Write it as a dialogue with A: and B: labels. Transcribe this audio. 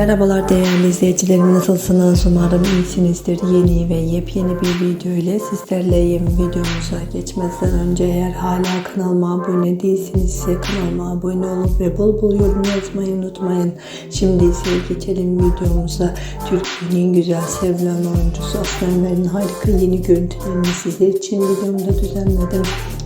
A: Merhabalar değerli izleyicilerim nasılsınız? Umarım iyisinizdir. Yeni ve yepyeni bir video ile sizlerleyim. Videomuza geçmeden önce eğer hala kanalıma abone değilsinizse kanalıma abone olup ve bol bol yorum yazmayı unutmayın. Şimdi ise geçelim videomuza. Türkiye'nin güzel sevilen oyuncusu Aslan Ver'in harika yeni görüntülerini sizler için videomda düzenledim